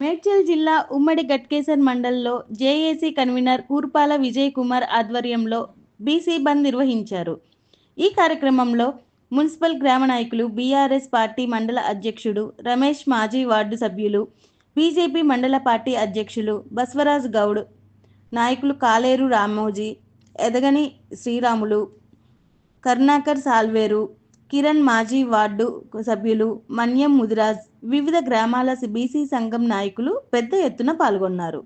మేడ్చల్ జిల్లా ఉమ్మడి గట్కేసర్ మండల్లో జేఏసీ కన్వీనర్ కూర్పాల విజయ్ కుమార్ ఆధ్వర్యంలో బీసీ బంద్ నిర్వహించారు. ఈ కార్యక్రమంలో మున్సిపల్ గ్రామ నాయకులు బీఆర్ఎస్ పార్టీ మండల అధ్యక్షుడు రమేష్ మాజీ వార్డు సభ్యులు బీజేపీ మండల పార్టీ అధ్యక్షులు బస్వరాజ్ గౌడ్ నాయకులు కాలేరు రామోజీ ఎదగని శ్రీరాములు కరుణాకర్ సాల్వేరు కిరణ్ మాజీ వార్డు సభ్యులు మన్యం ముదిరాజ్ వివిధ గ్రామాల బీసీ సంఘం నాయకులు పెద్ద ఎత్తున పాల్గొన్నారు.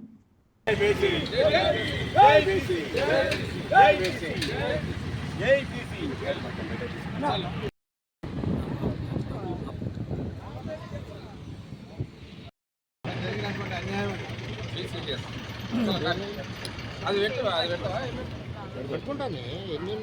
అది పెట్టవా అది పెట్టవా పెట్టుకుంటానే ఎన్ని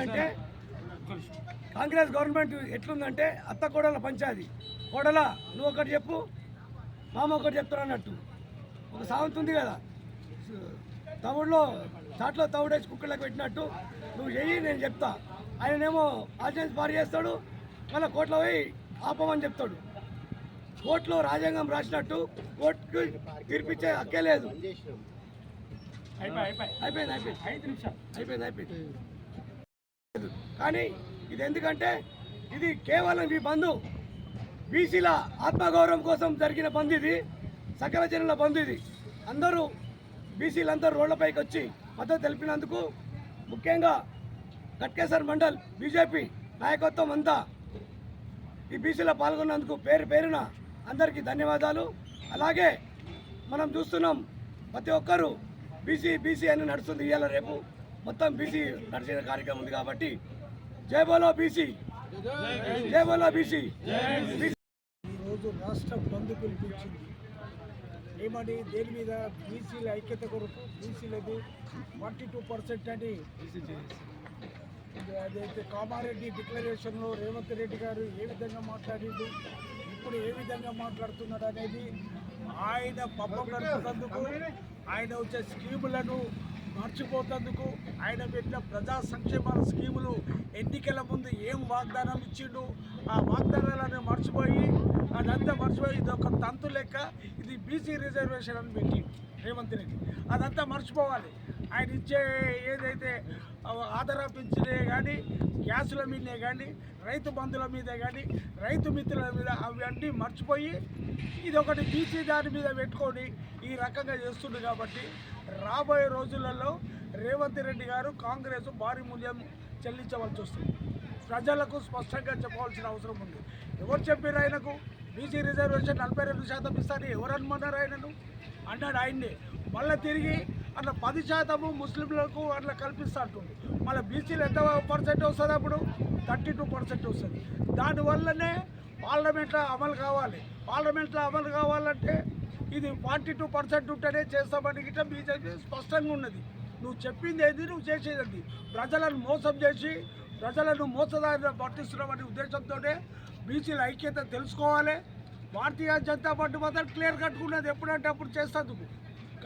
ఏంటంటే కాంగ్రెస్ గవర్నమెంట్ ఎట్లుందంటే అత్త కోడల పంచాది కోడల నువ్వు ఒకటి చెప్పు మామ ఒకటి చెప్తారు అన్నట్టు. ఒక సామెత ఉంది కదా. తవుడులో చాట్లో తవుడేసి కుక్కలకు పెట్టినట్టు. నువ్వు చెయ్యి నేను చెప్తా. ఆయనేమో ఆర్డినెన్స్ పారు చేస్తాడు మళ్ళీ కోర్టులో పోయి ఆపమని చెప్తాడు. కోర్టులో రాజ్యాంగం రాసినట్టు కోర్టుకు తీర్పిచ్చే హక్కే లేదు. అయిపోయింది అయిపోయింది. అయిపోయింది అయిపోయింది. కానీ ఇది ఎందుకంటే ఇది కేవలం ఈ బంధు. బీసీల ఆత్మగౌరవం కోసం జరిగిన బంద్ ఇది సకల జనుల బంద్ ఇది. అందరూ బీసీలందరూ రోడ్లపైకి వచ్చి మద్దతు తెలిపినందుకు ముఖ్యంగా గట్కేసర్ మండల్ బీజేపీ నాయకత్వం అంతా ఈ బీసీలో పాల్గొన్నందుకు పేరు పేరున అందరికీ ధన్యవాదాలు. అలాగే మనం చూస్తున్నాం ప్రతి ఒక్కరూ బీసీ బీసీ అని నడుస్తుంది ఇవాళ రేపు. మొత్తం బీసీ నడిచిన కార్యక్రమం ఉంది కాబట్టి. జయబోలో బీసీ. జయబోలో బీసీ. ఈరోజు రాష్ట్ర బంధు పిలిపించింది ఏమని దేని మీద బీసీల ఐక్యత కొరకు బీసీలది ఫార్టీ టూ పర్సెంట్ అని అదైతే కామారెడ్డి డిక్లరేషన్లో రేవంత్ రెడ్డి గారు ఏ విధంగా మాట్లాడిండు ఇప్పుడు ఏ విధంగా మాట్లాడుతున్నాడు అనేది ఆయన పబ్బం గడుపుతందుకు ఆయన వచ్చే స్కీములను మర్చిపోతందుకు ఆయన పెట్టిన ప్రజా సంక్షేమ స్కీములు ఎన్నికల ముందు ఏం వాగ్దానం ఇచ్చిండు? ఆ వాగ్దానాలను మర్చిపోయి అదంతా మర్చిపోయి ఇది ఒక తంతు లెక్క. ఇది బీసీ రిజర్వేషన్ అని పెట్టి రేవంత్ రెడ్డి అదంతా మర్చిపోవాలి. ఆయన ఇచ్చే ఏదైతే ఆధార పెంచినే కానీ గ్యాసుల మీదే కానీ రైతు బంధుల మీదే కానీ రైతు మిత్రుల మీద అవన్నీ మర్చిపోయి ఇది ఒకటి బీసీ దాని మీద పెట్టుకొని ఈ రకంగా చేస్తుంది కాబట్టి రాబోయే రోజులలో రేవంత్ రెడ్డి గారు కాంగ్రెస్ భారీ మూల్యం చెల్లించవలసి వస్తుంది. ప్రజలకు స్పష్టంగా చెప్పవలసిన అవసరం ఉంది. ఎవరు చెప్పారు ఆయనకు? బీసీ రిజర్వేషన్ నలభై రెండు శాతం ఇస్తారని ఎవరు అనుమన్నారు ఆయనను? అన్నాడు ఆయన్ని. మళ్ళీ తిరిగి అట్లా పది శాతము ముస్లింలకు అట్లా కల్పిస్తుంటుంది మళ్ళీ బీసీలు ఎంత పర్సెంట్ వస్తుంది అప్పుడు? థర్టీ టూ పర్సెంట్ వస్తుంది. దానివల్లనే పార్లమెంట్లో అమలు కావాలి. పార్లమెంట్లో అమలు కావాలంటే ఇది ఫార్టీ టూ పర్సెంట్ ఉంటేనే చేస్తామని గిట్ట బీజేపీ స్పష్టంగా ఉన్నది. నువ్వు చెప్పింది ఏది? నువ్వు చేసేది ప్రజలను మోసం చేసి ప్రజలను మోసదారిన పట్టిస్తున్నామనే ఉద్దేశంతోనే బీసీల ఐక్యత తెలుసుకోవాలి. భారతీయ జనతా పార్టీ మాత్రం క్లియర్ కట్టుకున్నది ఎప్పుడంటే అప్పుడు చేస్తుంది.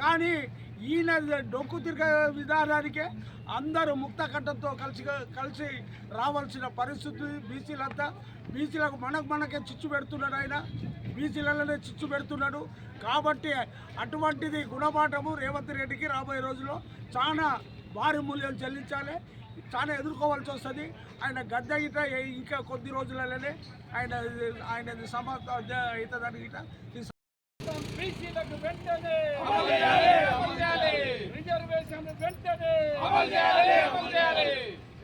కానీ ఈయన డొక్కు తిరిగే విధానానికే అందరూ ముక్త కంఠంతో కలిసి కలిసి రావాల్సిన పరిస్థితి బీసీలంతా. బీసీలకు మనకు మనకే చిచ్చు పెడుతున్నాడు ఆయన. బీసీలలోనే చిచ్చు పెడుతున్నాడు. కాబట్టి అటువంటిది గుణపాఠము రేవంత్ రెడ్డికి రాబోయే రోజుల్లో చాలా భారీ మూల్యం చెల్లించాలి. చాలా ఎదుర్కోవాల్సి వస్తుంది. ఆయన గద్ద గిట ఇంకా కొద్ది రోజులలోనే ఆయన ఆయన సమాప్త అవుతుందని గిట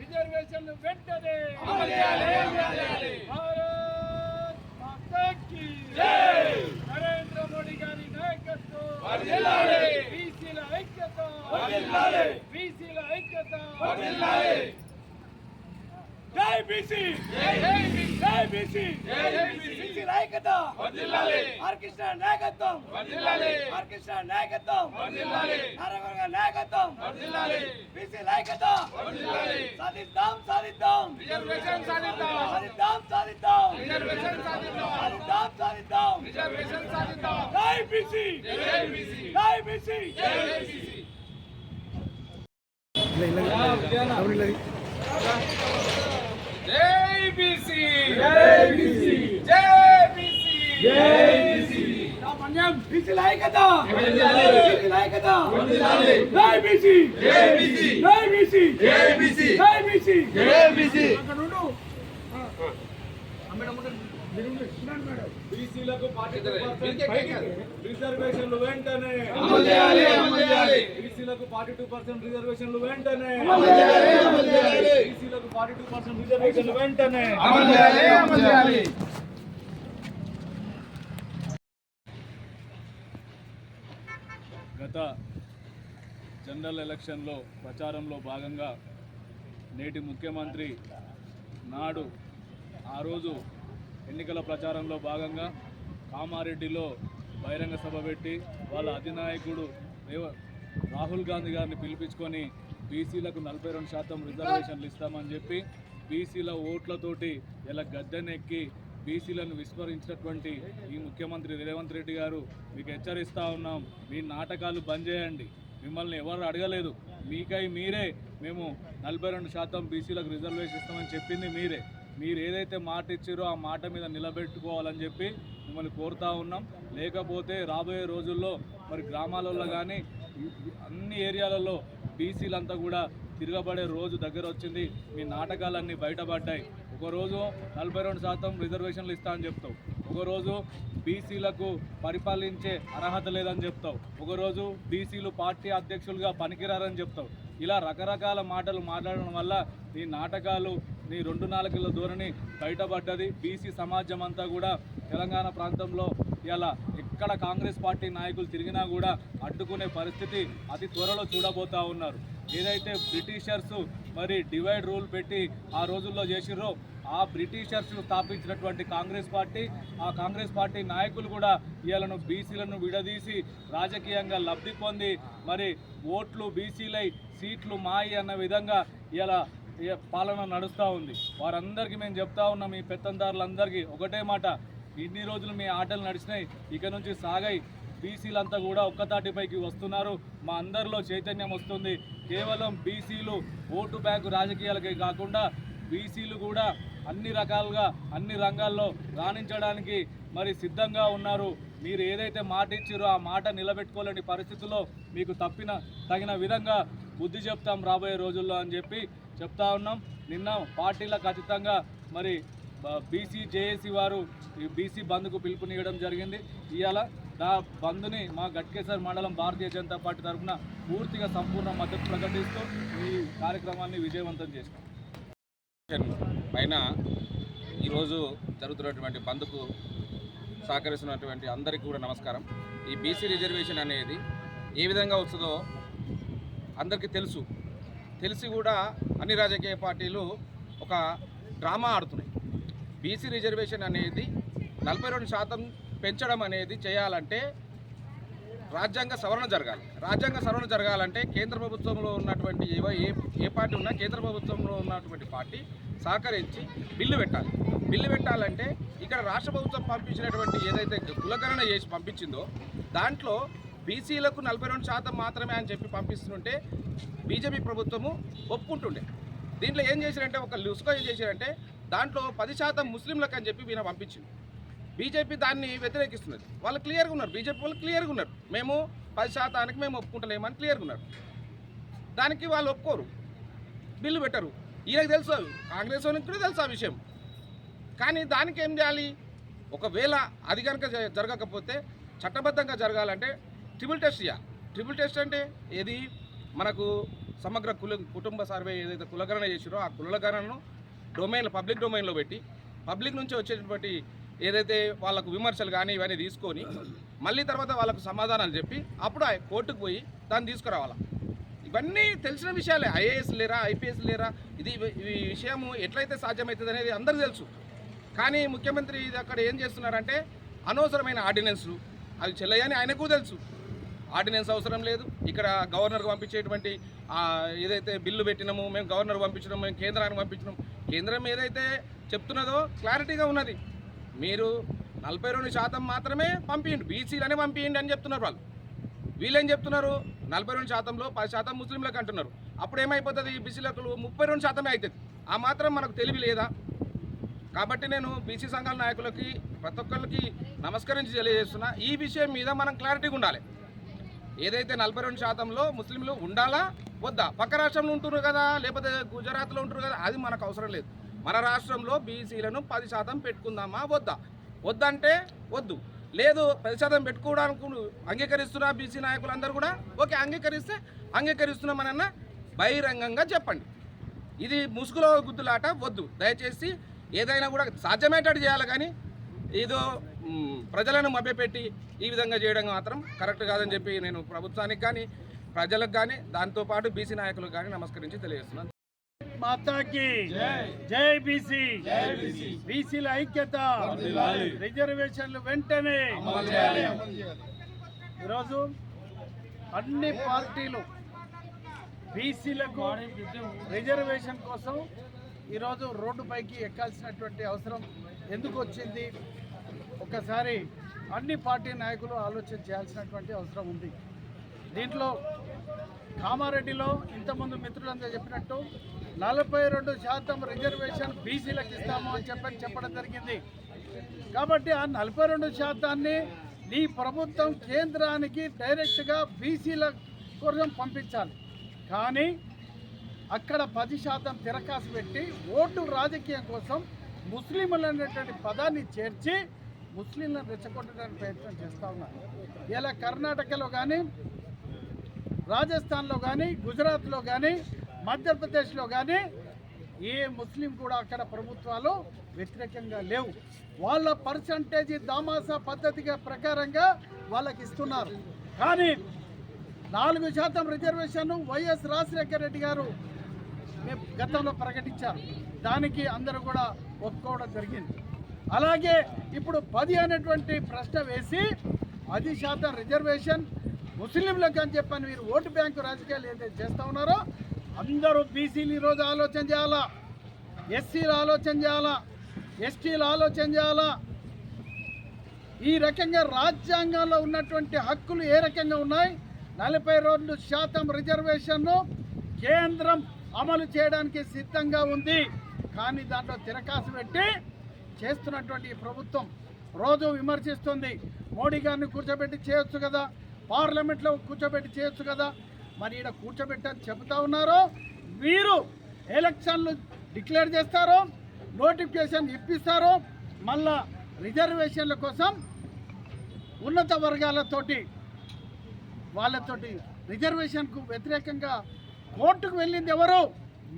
రిజర్వేషన్ వెంటనే నరేంద్ర మోడీ గారి నాయకత్వం. బీసీల ఐక్యత. ఐక్యత జై బీసీ జై బీసీ జై బీసీ ఐక్యత హరికృష్ణ నాయకత్వం హరికృష్ణ నాయకత్వం నారాయణ నాయకత్వం బీసీ ఐక్యత సాధిద్దాం సాధిద్దాం రిజర్వేషన్ సాధిద్దాం సాధిద్దాం సాధిద్దాం రిజర్వేషన్ సాధిద్దాం సాధిద్దాం సాధిద్దాం రిజర్వేషన్ సాధిద్దాం జై బీసీ జై బీసీ జై బీసీ జై BC ABC ABC ABC ABC ABC బీసీలకు రిజర్వేషన్లు వెంటనే. బీసీలకు ఫార్టీ టూ పర్సెంట్ రిజర్వేషన్లు వెంటనే. బీసీలకు ఫార్టీ టూ పర్సెంట్ రిజర్వేషన్లు వెంటనే. గత జనరల్ ఎలక్షన్లో ప్రచారంలో భాగంగా నేటి ముఖ్యమంత్రి నాడు ఆ రోజు ఎన్నికల ప్రచారంలో భాగంగా కామారెడ్డిలో బహిరంగ సభ పెట్టి వాళ్ళ అధినాయకుడు రాహుల్ గాంధీ గారిని పిలిపించుకొని బీసీలకు నలభై రెండు శాతం రిజర్వేషన్లు ఇస్తామని చెప్పి బీసీల ఓట్లతోటి ఇలా గద్దెనెక్కి బీసీలను విస్మరించినటువంటి ఈ ముఖ్యమంత్రి రేవంత్ రెడ్డి గారు మీకు హెచ్చరిస్తా ఉన్నాం. మీ నాటకాలు బంద్ చేయండి. మిమ్మల్ని ఎవరు అడగలేదు. మీకై మీరే మేము నలభై రెండు శాతం బీసీలకు రిజర్వేషన్ ఇస్తామని చెప్పింది మీరే. మీరు ఏదైతే మాట ఇచ్చారో ఆ మాట మీద నిలబెట్టుకోవాలని చెప్పి మిమ్మల్ని కోరుతా ఉన్నాం. లేకపోతే రాబోయే రోజుల్లో మరి గ్రామాలలో కానీ అన్ని ఏరియాలలో బీసీలంతా కూడా తిరగబడే రోజు దగ్గర వచ్చింది. మీ నాటకాలన్నీ బయటపడ్డాయి. ఒకరోజు నలభై రెండు శాతం రిజర్వేషన్లు ఇస్తా అని చెప్తావు. ఒకరోజు బీసీలకు పరిపాలించే అర్హత లేదని చెప్తావు. ఒకరోజు బీసీలు పార్టీ అధ్యక్షులుగా పనికిరారని చెప్తావు. ఇలా రకరకాల మాటలు మాట్లాడడం వల్ల నీ నాటకాలు నీ రెండు నాలుగుల ధోరణి బయటపడ్డది. బీసీ సమాజం అంతా కూడా తెలంగాణ ప్రాంతంలో ఇలా ఎక్కడ కాంగ్రెస్ పార్టీ నాయకులు తిరిగినా కూడా అడ్డుకునే పరిస్థితి అతి త్వరలో చూడబోతా ఉన్నారు. ఏదైతే బ్రిటిషర్స్ మరి డివైడ్ రూల్ పెట్టి ఆ రోజుల్లో చేసిర్రో ఆ బ్రిటిషర్స్ స్థాపించినటువంటి కాంగ్రెస్ పార్టీ ఆ కాంగ్రెస్ పార్టీ నాయకులు కూడా వీళ్ళను బీసీలను విడదీసి రాజకీయంగా లబ్ధి పొంది మరి ఓట్లు బీసీలై సీట్లు మాయి అన్న విధంగా ఇలా పాలన నడుస్తూ ఉంది. వారందరికీ మేము చెప్తా ఉన్నాం ఈ పెత్తందారులందరికీ ఒకటే మాట ఇన్ని రోజులు మీ ఆటలు నడిచినాయి ఇక నుంచి సాగాయి. బీసీలంతా కూడా ఒక్కతాటిపైకి వస్తున్నారు. మా అందరిలో చైతన్యం వస్తుంది. కేవలం బీసీలు ఓటు బ్యాంకు రాజకీయాలకే కాకుండా బీసీలు కూడా అన్ని రకాలుగా అన్ని రంగాల్లో రాణించడానికి మరి సిద్ధంగా ఉన్నారు. మీరు ఏదైతే మాట ఇచ్చారో ఆ మాట నిలబెట్టుకోలేని పరిస్థితుల్లో మీకు తప్పిన తగిన విధంగా బుద్ధి చెప్తాం రాబోయే రోజుల్లో అని చెప్పి చెప్తా ఉన్నాం. నిన్న పార్టీలకు అతీతంగా మరి బీసీ జేఏసీ వారు ఈ బీసీ బంద్కు పిలుపునివ్వడం జరిగింది. ఇవాళ దా బంద్ని మా గట్కేసర్ మండలం భారతీయ జనతా పార్టీ తరఫున పూర్తిగా సంపూర్ణ మద్దతు ప్రకటిస్తూ ఈ కార్యక్రమాన్ని విజయవంతం చేస్తాం పైన ఈరోజు జరుగుతున్నటువంటి బంద్కు సహకరిస్తున్నటువంటి అందరికీ కూడా నమస్కారం. ఈ బీసీ రిజర్వేషన్ అనేది ఏ విధంగా వస్తుందో అందరికీ తెలుసు. తెలిసి కూడా అన్ని రాజకీయ పార్టీలు ఒక డ్రామా ఆడుతున్నాయి. బీసీ రిజర్వేషన్ అనేది నలభై రెండు శాతం పెంచడం అనేది చేయాలంటే రాజ్యాంగ సవరణ జరగాలి. రాజ్యాంగ సవరణ జరగాలంటే కేంద్ర ప్రభుత్వంలో ఉన్నటువంటి ఏవో ఏ ఏ పార్టీ ఉన్నా కేంద్ర ప్రభుత్వంలో ఉన్నటువంటి పార్టీ సహకరించి బిల్లు పెట్టాలి. బిల్లు పెట్టాలంటే ఇక్కడ రాష్ట్ర ప్రభుత్వం పంపించినటువంటి ఏదైతే కులగణన చేసి పంపించిందో దాంట్లో బీసీలకు నలభై రెండు శాతం మాత్రమే అని చెప్పి పంపిస్తుంటే బీజేపీ ప్రభుత్వము ఒప్పుకుంటుండే. దీంట్లో ఏం చేశారంటే ఒక లుసుక ఏం చేశారంటే దాంట్లో పది శాతం ముస్లింలకు అని చెప్పి ఈయన పంపించింది. బీజేపీ దాన్ని వ్యతిరేకిస్తున్నది. వాళ్ళు క్లియర్గా ఉన్నారు. బీజేపీ వాళ్ళు క్లియర్గా ఉన్నారు. మేము పది శాతానికి మేము ఒప్పుకుంటలేమని క్లియర్గా ఉన్నారు. దానికి వాళ్ళు ఒప్పుకోరు. బిల్లు పెట్టరు. ఈయనకు తెలుసు కాంగ్రెస్ వాళ్ళకి కూడా తెలుసు ఆ విషయం. కానీ దానికి ఏం చేయాలి? ఒకవేళ అది కనుక జ- జరగకపోతే చట్టబద్ధంగా జరగాలంటే ట్రిపుల్ టెస్ట్ చేయాలి ట్రిపుల్ టెస్ట్ అంటే ఏది? మనకు సమగ్ర కుల కుటుంబ సర్వే ఏదైతే కులగణన చేసిరో ఆ కులగణను డొమైన్ పబ్లిక్ డొమైన్లో పెట్టి పబ్లిక్ నుంచి వచ్చేటటువంటి ఏదైతే వాళ్ళకు విమర్శలు కానీ ఇవన్నీ తీసుకొని మళ్ళీ తర్వాత వాళ్ళకు సమాధానాలు చెప్పి అప్పుడు ఆ కోర్టుకు పోయి దాన్ని తీసుకురావాలా. ఇవన్నీ తెలిసిన విషయాలే. ఐఏఎస్ లేరా ఐపీఎస్ లేరా? ఇది ఈ విషయము ఎట్లయితే సాధ్యమవుతుంది అనేది అందరికీ తెలుసు. కానీ ముఖ్యమంత్రి ఇది అక్కడ ఏం చేస్తున్నారంటే అనవసరమైన ఆర్డినెన్స్లు అవి చెల్లయని ఆయనకు తెలుసు. ఆర్డినెన్స్ అవసరం లేదు. ఇక్కడ గవర్నర్కి పంపించేటువంటి ఏదైతే బిల్లు పెట్టినామో మేము గవర్నర్ పంపించడం మేము కేంద్రానికి పంపించడం కేంద్రం ఏదైతే చెప్తున్నదో క్లారిటీగా ఉన్నది. మీరు నలభై రెండు శాతం మాత్రమే పంపించండి బీసీలనే పంపించండి అని చెప్తున్నారు వాళ్ళు. వీళ్ళేం చెప్తున్నారు? నలభై రెండు శాతంలో పది శాతం ముస్లింలకు అంటున్నారు. అప్పుడు ఏమైపోతుంది? బీసీలకు ముప్పై రెండు శాతమే అవుతుంది ఆ మాత్రం మనకు తెలివి లేదా? కాబట్టి నేను బీసీ సంఘాల నాయకులకి ప్రతి ఒక్కరికి నమస్కరించి తెలియజేస్తున్నా. ఈ విషయం మీద మనం క్లారిటీగా ఉండాలి. ఏదైతే నలభై రెండు శాతంలో ముస్లింలు ఉండాలా? వద్దా? పక్క రాష్ట్రంలో ఉంటున్నారు కదా లేకపోతే గుజరాత్లో ఉంటారు కదా అది మనకు అవసరం లేదు. మన రాష్ట్రంలో బీసీలను పది శాతం పెట్టుకుందామా? వద్దా? వద్దంటే వద్దు. లేదు పది శాతం పెట్టుకోవడానికి అంగీకరిస్తున్నా బీసీ నాయకులందరూ కూడా? ఓకే అంగీకరిస్తే అంగీకరిస్తున్నామనన్నా బహిరంగంగా చెప్పండి. ఇది ముసుగులో గుద్దులాట వద్దు. దయచేసి ఏదైనా కూడా సాధ్యమయ్యేటట్టు చేయాలి కానీ ఏదో ప్రజలను మభ్యపెట్టి ఈ విధంగా చేయడం మాత్రం కరెక్ట్ కాదని చెప్పి నేను ప్రభుత్వానికి కానీ ప్రజలకు కానీ దాంతోపాటు బీసీ నాయకులకు కానీ నమస్కరించి తెలియజేస్తున్నాను. మాతాకి జై. బీసీ. బీసీల ఐక్యత రిజర్వేషన్లు వెంటనే ఈరోజు అన్ని పార్టీలు బీసీలకు రిజర్వేషన్ కోసం ఈరోజు రోడ్డుపైకి ఎక్కాల్సినటువంటి అవసరం ఎందుకు వచ్చింది? ఒకసారి అన్ని పార్టీ నాయకులు ఆలోచన చేయాల్సినటువంటి అవసరం ఉంది. దీంట్లో కామారెడ్డిలో ఇంతమంది మిత్రులందరూ చెప్పినట్టు నలభై రెండు శాతం రిజర్వేషన్ బీసీలకు ఇస్తాము అని చెప్పని చెప్పడం జరిగింది. కాబట్టి ఆ నలభై రెండు శాతాన్ని నీ ప్రభుత్వం కేంద్రానికి డైరెక్ట్గా బీసీల కోసం పంపించాలి. కానీ అక్కడ పది శాతం తిరకాసు పెట్టి ఓటు రాజకీయం కోసం ముస్లింలు అనేటువంటి పదాన్ని చేర్చి ముస్లింలను రెచ్చగొట్టడానికి ప్రయత్నం చేస్తూ ఉన్నారు. ఇలా కర్ణాటకలో కానీ రాజస్థాన్లో కానీ గుజరాత్లో కానీ మధ్యప్రదేశ్లో కానీ ఏ ముస్లిం కూడా అక్కడ ప్రభుత్వాలు వ్యతిరేకంగా లేవు. వాళ్ళ పర్సంటేజ్ దామాసా పద్ధతిగా ప్రకారంగా వాళ్ళకి ఇస్తున్నారు. కానీ నాలుగు శాతం రిజర్వేషన్ వైఎస్ రాజశేఖర రెడ్డి గారు గతంలో ప్రకటించారు. దానికి అందరూ కూడా ఒప్పుకోవడం జరిగింది. అలాగే ఇప్పుడు పది అనేటువంటి ప్రశ్న వేసి పది శాతం రిజర్వేషన్ ముస్లింలకు అని చెప్పని మీరు ఓటు బ్యాంకు రాజకీయాలు ఏదైతే చేస్తూ ఉన్నారో అందరూ బీసీలు ఈరోజు ఆలోచన చేయాలా? ఎస్సీలు ఆలోచన చేయాలా? ఎస్టీలు ఆలోచన చేయాలా? ఈ రకంగా రాజ్యాంగంలో ఉన్నటువంటి హక్కులు ఏ రకంగా ఉన్నాయి? నలభై రెండు శాతం రిజర్వేషన్ను కేంద్రం అమలు చేయడానికి సిద్ధంగా ఉంది. కానీ దాంట్లో తిరకాసు పెట్టి చేస్తున్నటువంటి ఈ ప్రభుత్వం రోజు విమర్శిస్తుంది. మోడీ గారిని కూర్చోబెట్టి చేయొచ్చు కదా? పార్లమెంట్లో కూర్చోబెట్టి చేయొచ్చు కదా? మరి ఈడ కూర్చోబెట్టని చెబుతా ఉన్నారు? వీరు ఎలక్షన్లు డిక్లేర్ చేస్తారు? నోటిఫికేషన్ ఇప్పిస్తారు? మళ్ళా రిజర్వేషన్ల కోసం ఉన్నత వర్గాలతోటి వాళ్ళతోటి రిజర్వేషన్కు వ్యతిరేకంగా కోర్టుకు వెళ్ళింది ఎవరు?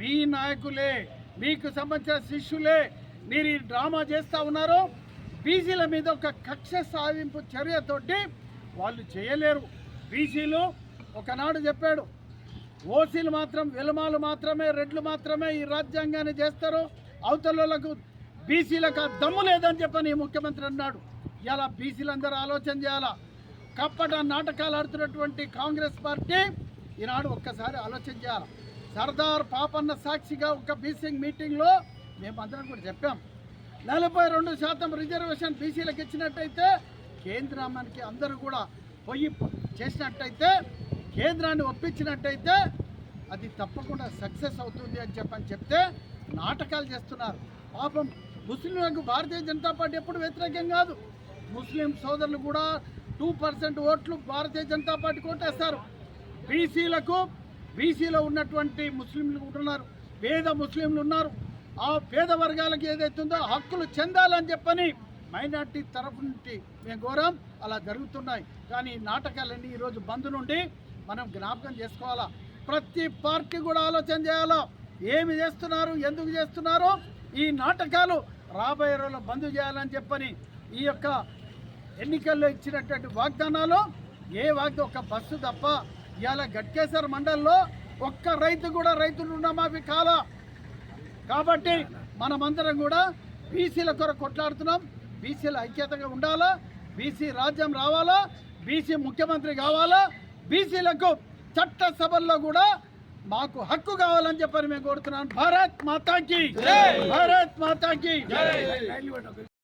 మీ నాయకులే. మీకు సంబంధించిన శిష్యులే. మీరు ఈ డ్రామా చేస్తూ ఉన్నారు. బీసీల మీద ఒక కక్ష సాధింపు చర్యతోటి వాళ్ళు చేయలేరు. బీసీలు ఒకనాడు చెప్పాడు ఓసీలు మాత్రం విలమాలు మాత్రమే రెడ్లు మాత్రమే ఈ రాజ్యాంగాన్ని చేస్తారు. అవతలకు బీసీలకు దమ్ము లేదని చెప్పని ఈ ముఖ్యమంత్రి అన్నాడు. ఇలా బీసీలందరూ ఆలోచన చేయాలా? కప్పట నాటకాలు ఆడుతున్నటువంటి కాంగ్రెస్ పార్టీ ఈనాడు ఒక్కసారి ఆలోచన చేయాలి సర్దార్ పాపన్న సాక్షిగా ఒక బీసీ మీటింగ్లో మేమందరం కూడా చెప్పాం. నలభై రెండు శాతం రిజర్వేషన్ బీసీలకు ఇచ్చినట్టయితే కేంద్రానికి అందరూ కూడా పోయి చేసినట్టయితే కేంద్రాన్ని ఒప్పించినట్టయితే అది తప్పకుండా సక్సెస్ అవుతుంది అని చెప్పని చెప్తే నాటకాలు చేస్తున్నారు. పాపం ముస్లింలకు భారతీయ జనతా పార్టీ ఎప్పుడు వ్యతిరేకం కాదు. ముస్లిం సోదరులు కూడా టూ పర్సెంట్ ఓట్లు భారతీయ జనతా పార్టీ కొట్టేస్తారు. బీసీలకు బీసీలో ఉన్నటువంటి ముస్లింలు ఉంటున్నారు పేద ముస్లింలు ఉన్నారు. ఆ పేద వర్గాలకు ఏదైతుందో హక్కులు చెందాలని చెప్పని మైనార్టీ తరఫు నుండి మేము కోరాం. అలా జరుగుతున్నాయి. కానీ ఈ నాటకాలన్నీ ఈరోజు బంద్ నుండి మనం జ్ఞాపకం చేసుకోవాలా? ప్రతి పార్టీ కూడా ఆలోచన చేయాలా? ఏమి చేస్తున్నారు? ఎందుకు చేస్తున్నారు? ఈ నాటకాలు రాబోయే రోజుల్లో బంద్ చేయాలని చెప్పని ఈ యొక్క ఎన్నికల్లో ఇచ్చినటువంటి వాగ్దానాలు ఏ వాగ్దా ఒక బస్సు తప్ప ఇవాళ గట్కేశ్వర మండలంలో ఒక్క రైతు కూడా రైతు రుణమాఫీ కాలా. కాబట్టి మనమందరం కూడా బీసీల కొరకు కొట్లాడుతున్నాం. బీసీల ఐక్యతగా ఉండాలా? బీసీ రాజ్యం రావాలా? బీసీ ముఖ్యమంత్రి కావాలా? బీసీలకు చట్టసభల్లో కూడా మాకు హక్కు కావాలని చెప్పని మేము కోరుతున్నాం. భారత్ మాతాకి భారత్ మాతాకి